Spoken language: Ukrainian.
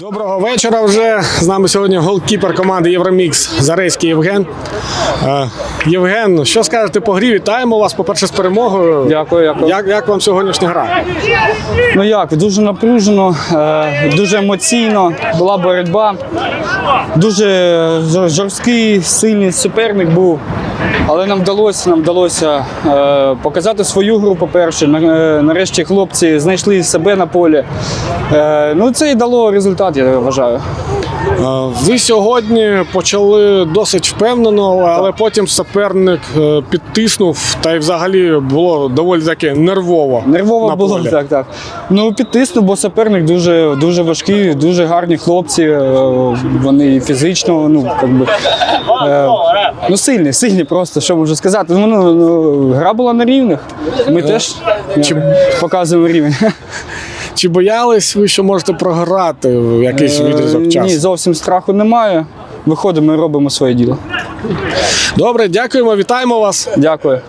Доброго вечора вже. З нами сьогодні голкіпер команди Євромікс Зарейський Євген. Е, Євген, що скажете по грі? Вітаємо вас, по-перше, з перемогою. Дякую, дякую. Як, як вам сьогоднішня гра? Ну як, дуже напружено, е, дуже емоційно, була боротьба. Дуже жорсткий, сильний суперник був. Але нам вдалося, нам вдалося е, показати свою гру, по-перше. Нарешті хлопці знайшли себе на полі. Е, ну, це і дало результат, я вважаю. Е, Ви сьогодні почали досить впевнено, але потім суперник е, підтиснув, та й взагалі було доволі таки нервово. Нервово на було полі. так, так. Ну підтиснув, бо суперник дуже, дуже важкий, дуже гарні хлопці. е, Вони фізично, ну як би, е, ну сильні, сильні просто. Що можу сказати. Ну, ну, ну гра була на рівних. Ми теж е, показуємо рівень. Чи боялись ви, що можете програти в якийсь відрізок Е, часу? Ні, зовсім страху немає. Виходимо і робимо своє діло. Добре, дякуємо, вітаємо вас. Дякую.